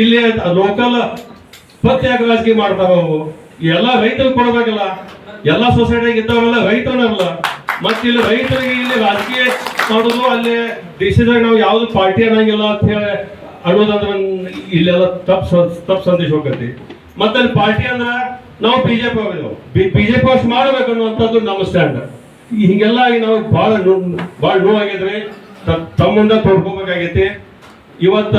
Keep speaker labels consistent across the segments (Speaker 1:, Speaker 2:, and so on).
Speaker 1: ಇಲ್ಲಿ ಲೋಕಲ್ ಪತ್ತೆ ಯಾಕೆ ರಾಜಕೀಯ ಮಾಡ್ತಾವ ಅವು ಎಲ್ಲ ರೈತರಿಗೆ ಕೊಡಬೇಕಲ್ಲ. ಎಲ್ಲ ಸೊಸೈಟಿಗೆ ಇದ್ದವರೆಲ್ಲ ರೈತರಲ್ಲ ಮತ್ತೆ ಇಲ್ಲಿ ರೈತರಿಗೆ ಇಲ್ಲಿ ರಾಜಕೀಯ ಮಾಡೋದು ಅಲ್ಲಿ ದೇಶದಾಗ ನಾವು ಯಾವ್ದು ಪಾರ್ಟಿ ಅನ್ನಂಗಿಲ್ಲ ಅಂತ ಹೇಳಿ ಅನ್ನೋದಂದ್ರೆ ಇಲ್ಲೆಲ್ಲ ತಪ್ಪು ತಪ್ಪು ಸಂದೇಶ ಹೋಗತಿ ಮತ್ತೆ ಅಲ್ಲಿ ಪಾರ್ಟಿ ಅಂದ್ರೆ ನಾವು ಬಿಜೆಪಿ ಹೋಗಿದ್ದೆವು ಬಿಜೆಪಿ ಅಷ್ಟು ಮಾಡ್ಬೇಕು ಅನ್ನುವಂಥದ್ದು ನಮ್ಮ ಸ್ಟ್ಯಾಂಡ್ ಹಿಂಗೆಲ್ಲ ಆಗಿ ನಾವು ಭಾಳ ಭಾಳ ನೋವಾಗಿದ್ರಿ ತಮ್ಮಿಂದ ತೋಡ್ಕೋಬೇಕಾಗೈತಿ. ಇವತ್ತ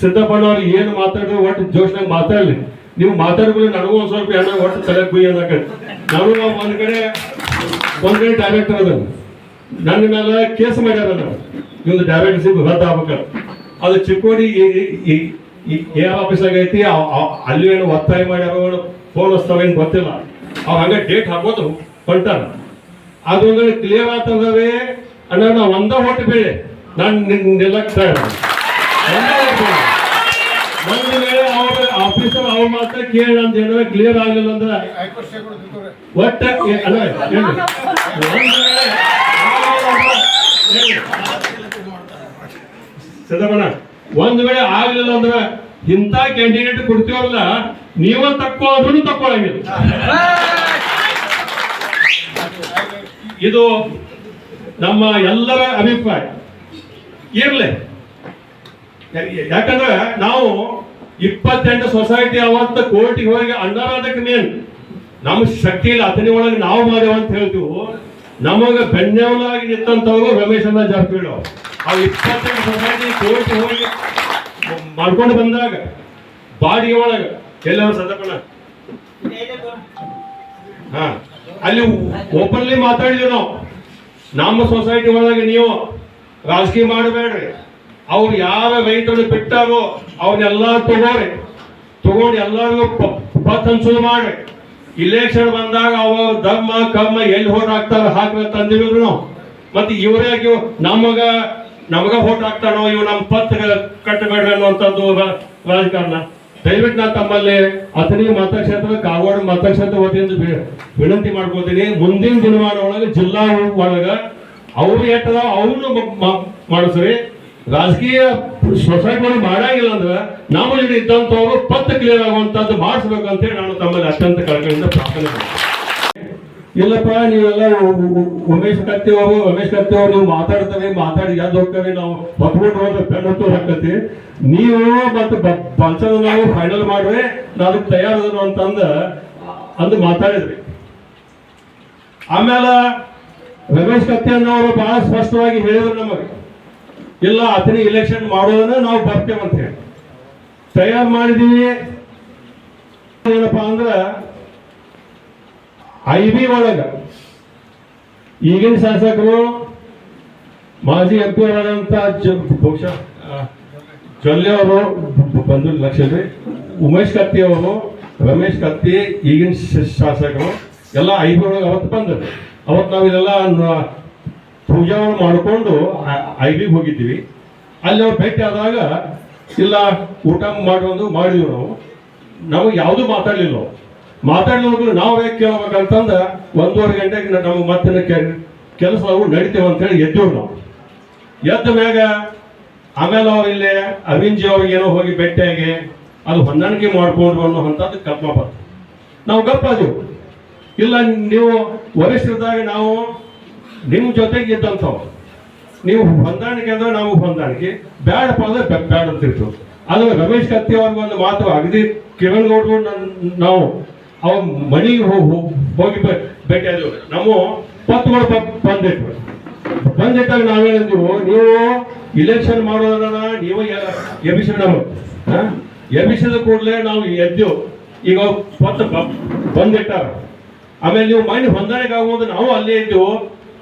Speaker 1: ಸಿದ್ದಪ್ಪನವ್ರು ಏನು ಮಾತಾಡಿದ್ರು ಒಟ್ಟು ಜೋಶ್ನಾಗ ಮಾತಾಡಲಿ. ನೀವು ಮಾತಾಡ್ಬೋದು ನನಗೂ ಒಂದು ಸ್ವಲ್ಪ ಎಣ್ಣೆ ಒಟ್ಟು ತಲೆ ಕುಯ್ಯ ಅನ್ನಕ ನಾನು ಒಂದು ಕಡೆ ಒಂದು ಕಡೆ ಡೈರೆಕ್ಟರ್ ಅದ ನನ್ನ ಮೇಲೆ ಕೇಸ್ ಮಾಡ್ಯಾರ ನಾವು ಇವ್ದು ಡೈರೆಕ್ಟ್ ಸಿಗ್ ರದ್ದು ಆಗ್ಬೇಕು ಅದು ಚಿಕ್ಕೋಡಿ ಏ ಆಫೀಸಾಗ ಐತಿ ಅವ್- ಅವ್- ಅಲ್ಲಿ ಏನು ಒತ್ತಾಯ ಮಾಡ್ಯಾರ ಫೋನ್ ಹಚ್ತಾವೇನು ಗೊತ್ತಿಲ್ಲ. ಅವ್ರು ಹಂಗೆ ಡೇಟ್ ಹಾಕೋದು ಹೊಂಟಾರ. ಅದೊಂದು ಕ್ಲಿಯರ್ ಆತಂದ್ರೆ ಅಣ್ಣ, ನಾವು ಒಂದೇ ಹೊಟ್ಟು ಬೇಳೆ ನಾನು ನಿನ್ನ ತಯಾರ ಒಂದು ವೇಳೆ ಅವ್ರ ಆಫೀಸರ್ ಅವ್ರ ಮಾತ್ರ ಕೇಳಿ ಅಂತ ಹೇಳಿದ್ರೆ ಕ್ಲಿಯರ್ ಆಗಲಿಲ್ಲ ಅಂದ್ರೆ ಒಟ್ಟ ಅಲ್ಲ ಹೇಳಿ ಒಂದು ವೇಳೆ ಆಗ್ಲಿಲ್ಲ ಅಂದ್ರೆ ಇಂಥ ಕ್ಯಾಂಡಿಡೇಟ್ ಕೊಡ್ತೀವಲ್ಲ ನೀವ ತಕ್ಕೊಳ್ಳೋದ್ರು ತಕ್ಕೊಳಂಗಿಲ್ಲ ಇದು ನಮ್ಮ ಎಲ್ಲರ ಅಭಿಪ್ರಾಯ. ಇರ್ಲಿ. ಯಾಕಂದ್ರೆ ನಾವು ಇಪ್ಪತ್ತೆಂಟು ಸೊಸೈಟಿ ಅವಂತ ಕೋರ್ಟಿಗೆ ಹೋಗಿ ಅದಕ್ಕೆ ಮೇನ್ ನಮ್ಮ ಶಕ್ತಿ ಇಲ್ಲ ಅತನಿ ಒಳಗೆ ನಾವು ಮಾಡ್ಯಾವ ಅಂತ ಹೇಳ್ತೀವಿ. ನಮಗ ಬೆನ್ನೆವಲಾಗಿ ನಿಂತವ್ರು ರಮೇಶ್ ಅಣ್ಣ ಜಾರಕಿಹೊಳಿ. ಆ ಇಪ್ಪತ್ತೆಂಟು ಸೊಸೈಟಿ ಕೋರ್ಟಿಗೆ ಹೋಗಿ ಮಾಡ್ಕೊಂಡು ಬಂದಾಗ ಬಾಡಿಗೆ ಒಳಗ ಎಲ್ಲರೂ ಸದಪಣ ಅಲ್ಲಿ ಓಪನ್ಲಿ ಮಾತಾಡಿದ್ವಿ ನಾವು. ನಮ್ಮ ಸೊಸೈಟಿ ಒಳಗೆ ನೀವು ರಾಜಕೀಯ ಮಾಡಬೇಡ್ರಿ. ಅವ್ರು ಯಾವ ರೈತರು ಬಿಟ್ಟಾರೋ ಅವ್ರನ್ನೆಲ್ಲ ತಗೋರಿ. ತಗೊಂಡು ಎಲ್ಲರಿಗೂ ಪತ್ ಹಂಚೋದು ಮಾಡ್ರಿ. ಇಲೆಕ್ಷನ್ ಬಂದಾಗ ಅವ ಧರ್ಮ ಕಮ್ಮ ಎಲ್ಲಿ ಹೋಟ್ ಹಾಕ್ತಾರ ಹಾಕ್ಬೇಕು ತಂದಿದ್ರು ನಾವು. ಮತ್ತೆ ಇವರೇ ನಮಗ ನಮಗ ಹೋಟ್ ಹಾಕ್ತಾನೋ ಇವ್ ನಮ್ಮ ಪತ್ ಕಟ್ಟಬೇಡ್ರಿ ಅನ್ನುವಂಥದ್ದು ರಾಜಕಾರಣ. ದಯವಿಟ್ಟು ನಾನು ತಮ್ಮಲ್ಲಿ ಅಥಣಿ ಮತಕ್ಷೇತ್ರ ಕಾಗವಾಡ ಮತಕ್ಷೇತ್ರ ವತಿಯಿಂದ ವಿನಂತಿ ಮಾಡ್ಕೋತೀನಿ ಮುಂದಿನ ದಿನಮಾನ ಒಳಗೆ ಜಿಲ್ಲಾ ಒಳಗ ಅವ್ರು ಎಟ್ಟದ ಅವನು ಮಾಡಿಸ್ರಿ. ರಾಜಕೀಯ ಸೊಸೈಟಿ ಮಾಡಾಗಿಲ್ಲ ಅಂದ್ರೆ ನಮ್ಮ ಜೊತೆ ಇದ್ದಂಥವ್ರು ಪತ್ತು ಕ್ಲಿಯರ್ ಆಗುವಂತದ್ದು ಮಾಡಿಸ್ಬೇಕು ಅಂತೇಳಿ ನಾನು ತಮ್ಮಲ್ಲಿ ಅತ್ಯಂತ ಕಳಕಳಿಯಿಂದ ಪ್ರಾರ್ಥನೆ ಮಾಡ್ತೀನಿ. ಇಲ್ಲಪ್ಪ, ನೀವೆಲ್ಲ ಉಮೇಶ್ ಕತ್ತಿ ಅವರು, ರಮೇಶ್ ಕತ್ತಿ ಅವರು, ನೀವು ಮಾತಾಡ್ತವೆ, ಮಾತಾಡಿ, ಯಾವ್ದು ಹೋಗ್ತವೆ, ನಾವು ಒಪ್ಕೊಂಡು ಹೋದ್ರೆ ಹೊತ್ತು ಹಾಕತಿ ನೀವು ಮತ್ತೆ ಪಂಚದ ನಾವು ಫೈನಲ್ ಮಾಡ್ರಿ ನಾನು ತಯಾರದನು ಅಂತಂದ ಅಂದು ಮಾತಾಡಿದ್ರಿ. ಆಮೇಲೆ ರಮೇಶ್ ಕತ್ತಿ ಅನ್ನೋರು ಬಹಳ ಸ್ಪಷ್ಟವಾಗಿ ಹೇಳಿದ್ರು ನಮಗೆ. ಇಲ್ಲ ಅತನಿ ಇಲೆಕ್ಷನ್ ಮಾಡೋದನ್ನ ನಾವು ಬರ್ತೇವೆ ಅಂತ ಹೇಳಿ. ತಯಾರು ಮಾಡಿದೀವಿ. ಏನಪ್ಪಾ ಅಂದ್ರೆ ಐ ಬಿ ಒಳಗ ಈಗಿನ ಶಾಸಕರು, ಮಾಜಿ ಎಂ ಪಿ ಆದಂತ ಬಹುಶಃ ಜೊಲ್ಲೆ ಅವರು, ಬಂದು ಲಕ್ಷ ಉಮೇಶ್ ಕತ್ತಿ ಅವರು, ರಮೇಶ್ ಕತ್ತಿ, ಈಗಿನ ಶಾಸಕರು, ಎಲ್ಲ ಐ ಬಿ ಒಳಗೆ ಅವತ್ತು ಬಂದರು. ಅವತ್ತು ನಾವು ಇದೆಲ್ಲ ಪೂಜಾವನ್ನು ಮಾಡಿಕೊಂಡು ಐಡಿಗೆ ಹೋಗಿದ್ದೀವಿ. ಅಲ್ಲಿ ಅವ್ರು ಭೇಟಿ ಆದಾಗ, ಇಲ್ಲ, ಊಟ ಮಾಡೋದು ಮಾಡಿದ್ವಿ ನಾವು. ನಮಗೆ ಯಾವುದೂ ಮಾತಾಡಲಿಲ್ಲ ಮಾತಾಡಲಿಲ್ಲ ನಾವು ಹೇಗೆ ಕೇಳ್ಬೇಕಂತಂದ್ರೆ ಒಂದೂವರೆ ಗಂಟೆಗೆ ನಮಗೆ ಮತ್ತೆ ಕೆಲಸ ನಾವು ನಡಿತೇವೆ ಅಂತೇಳಿ ಎದ್ದೇವು ನಾವು. ಎದ್ದ ಮ್ಯಾಗ ಆಮೇಲೆ ಅವ್ರು ಇಲ್ಲಿ ಅವಿಂಜಿ ಅವ್ರಿಗೆ ಏನೋ ಹೋಗಿ ಭೇಟಿಯಾಗಿ ಅದು ಹೊಂದಾಣಿಕೆ ಮಾಡ್ಕೊಂಡ್ರು ಅನ್ನೋ ಅಂಥದ್ದು ಕಲ್ಪ ನಾವು ಗಪ್ಪ ಇಲ್ಲ, ನೀವು ವರಿಷ್ಠರಿದ್ದಾಗ ನಾವು ನಿಮ್ಮ ಜೊತೆಗೆ ಇದ್ದಂಥವ್ರು. ನೀವು ಹೊಂದಾಣಿಕೆ ಅಂದ್ರೆ ನಾವು ಹೊಂದಾಣಿಕೆ. ಬೇಡಪ್ಪ ಅಂದ್ರೆ ಬ್ಯಾಡ ಅಂತಿರ್ತು ಅದು ರಮೇಶ್ ಕತ್ತಿ ಅವ್ರಿಗೆ ಒಂದು ಮಾತು ಅಗದಿ ಕಿರಣ್ ನೋಡ್ಕೊಂಡು ನಾವು ಅವ ಮನೆಗೆ ಹೋಗಿ ಭೇಟಿ ಆದವು. ನಮ್ಮ ಪತ್ಗಳು ಬಂದಿಟ್ವು ಬಂದಿಟ್ಟಾಗ ನಾವೇನಿದ್ದೀವು ನೀವು ಇಲೆಕ್ಷನ್ ಮಾಡೋದನ್ನ ನೀವು ಎಬಿಸಿ ನಾವು ಎಬಿಸಿದ ಕೂಡಲೇ ನಾವು ಎದ್ದೆವು ಈಗ ಪತ್ ಬ- ಬಂದಿಟ್ಟಾರ. ಆಮೇಲೆ ನೀವು ಮನೆ ಹೊಂದಾಣಿಕೆ ಆಗುವುದು ನಾವು ಅಲ್ಲೇ ಇದ್ದೀವು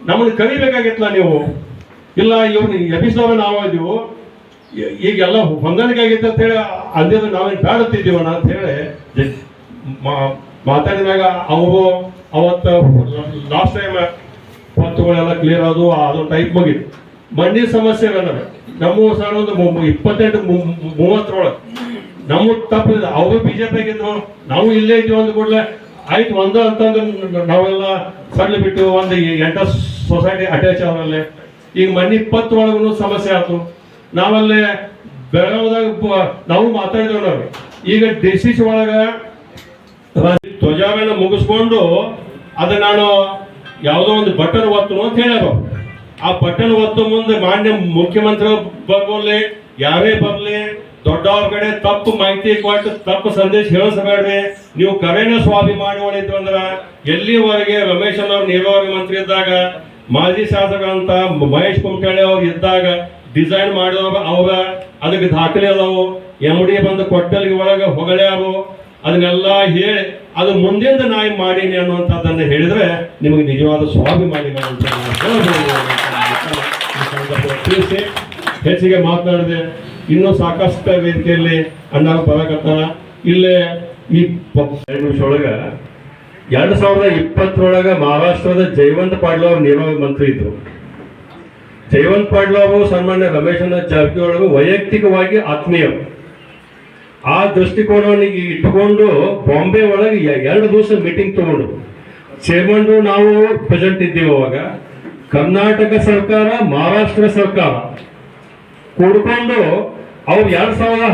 Speaker 1: ನಮ್ಮನ್ನು ಕರಿಬೇಕಾಗಿತ್ತಲ್ಲ ನೀವು? ಇಲ್ಲ ಇವ್ನು ಎಬಿಸಿದವ ನಾವು ಇದ್ದೀವು ಈ- ಈಗೆಲ್ಲ ಹೊಂದಾಣಿಕೆ ಆಗಿತ್ತು ಅಂತ ಹೇಳಿ ಅಂದಿದ್ರೆ ನಾವೇನು ಬೇಡುತ್ತಿದ್ದೀವಣ್ಣ ಅಂತ ಹೇಳಿ ಜ- ಮಾತಾಡಿದಾಗ ಅವರು ಅವತ್ತು ಲಾಸ್ಟ್ ಟೈಮ್ ಪತ್ತುಗಳೆಲ್ಲ ಕ್ಲಿಯರ್ ಆದವು, ಅದು ಟೈಪ್ ಮುಗಿದು ಮಂಡಿ ಸಮಸ್ಯೆ ನನಗೆ ನಮ್ಮ ಒಂದು ಇಪ್ಪತ್ತೆಂಟು ಮೂವತ್ತರೊಳಗೆ. ನಮ್ಮ ತಪ್ಪಿದೆ. ಅವರು ಬಿಜೆಪಿ ಆಗಿದ್ರು, ನಾವು ಇಲ್ಲೇ ಇದ್ದೀವಿ ಅಂದ ಕೂಡಲೇ ಆಯ್ತು, ಒಂದು ಅಂತಂದ್ರೆ ನಾವೆಲ್ಲ ಸಣ್ಣ ಬಿಟ್ಟು ಒಂದು ಎಂಟ ಸೊಸೈಟಿ ಅಟ್ಯಾಚ್ ಅವರಲ್ಲೇ ಈಗ ಮನೆ ಇಪ್ಪತ್ತು ಒಳಗೂ ಸಮಸ್ಯೆ ಆಯ್ತು. ನಾವಲ್ಲೇ ಬೆಳಗಾವದಾಗ ನಾವು ಮಾತಾಡಿದವ್ ನಾವು. ಈಗ ಡಿ ಸಿ ಸಿ ಒಳಗ ಮುಗಿಸ್ಕೊಂಡು ಅದ ನಾನು ಯಾವುದೋ ಒಂದು ಬಟನ್ ಒತ್ತು ಅಂತ ಹೇಳ್ಯಾರ ಆ ಬಟನ್ ಒತ್ತು ಮುಂದೆ ಮಾನ್ಯ ಮುಖ್ಯಮಂತ್ರಿ ಬರ್ಬೋಲಿ ಯಾರೇ ಬರ್ಲಿ ದೊಡ್ಡವ್ರ ಕಡೆ ತಪ್ಪು ಮಾಹಿತಿ ಕೊಟ್ಟು ತಪ್ಪು ಸಂದೇಶ ಹೇಳಿಸಬೇಡ್ರಿ ನೀವು ಕರೆನ ಸ್ವಾಭಿಮಾನಿ ಒಳಿತು ಅಂದ್ರ ಎಲ್ಲಿವರೆಗೆ ರಮೇಶ್ ಅನ್ನೋರು ನೀರಾವರಿ ಮಂತ್ರಿ ಇದ್ದಾಗ, ಮಾಜಿ ಶಾಸಕ ಅಂತ ಮಹೇಶ್ ಕುಮಟಳ್ಳಿ ಅವ್ರು ಇದ್ದಾಗ ಡಿಸೈನ್ ಮಾಡಿದವರು ಅವ್ರ, ಅದಕ್ಕೆ ದಾಖಲೆ ಅದಾವು. ಎಂ ಡಿ ಬಂದು ಕೊಟ್ಟಲ್ಗೆ ಒಳಗೆ ಹೊಗಳ್ಯಾರು. ಅದನ್ನೆಲ್ಲ ಹೇಳಿ, ಅದು ಮುಂದಿಂದ ನಾಯಿ ಮಾಡೀನಿ ಅನ್ನುವಂಥದ್ದನ್ನು ಹೇಳಿದ್ರೆ ನಿಮಗೆ ನಿಜವಾದ ಸ್ವಾಭಿಮಾನಿಗಳು ತಿಳಿಸಿ, ಹೆಚ್ಚಿಗೆ ಮಾತನಾಡಿದೆ. ಇನ್ನೂ ಸಾಕಷ್ಟು ರೀತಿಯಲ್ಲಿ ಅಣ್ಣ ಬರಕತ್ತಾರ ಇಲ್ಲೇ ಈ ನಿಮಿಷ ಒಳಗ ಎರಡ್ ಸಾವಿರದ ಇಪ್ಪತ್ತರೊಳಗೆ ಮಹಾರಾಷ್ಟ್ರದ ಜಯವಂತ್ ಪಾಡ್ಲ ಅವರು ನೀರಾವರಿ ಮಂತ್ರಿ ಇದ್ರು. ಜಯವಂತ್ ಪಾಡ್ಲ ಅವರು ಸನ್ಮಾನ್ಯ ರಮೇಶನ ಜಾರಕಿಹೊಳಿ ವೈಯಕ್ತಿಕವಾಗಿ ಆತ್ಮೀಯರು ಆ ದೃಷ್ಟಿಕೋನವನ್ನು ಇಟ್ಟುಕೊಂಡು ಬಾಂಬೆ ಒಳಗೆ ಎರಡು ದಿವಸ ಮೀಟಿಂಗ್ ತಗೊಂಡು. ಚೇರ್ಮನ್ ನಾವು ಪ್ರೆಸೆಂಟ್ ಇದ್ದೀವಿ ಅವಾಗ. ಕರ್ನಾಟಕ ಸರ್ಕಾರ, ಮಹಾರಾಷ್ಟ್ರ ಸರ್ಕಾರ ಕೂಡ್ಕೊಂಡು ಅವ್ರು ಎರಡ್ ಸಾವಿರದ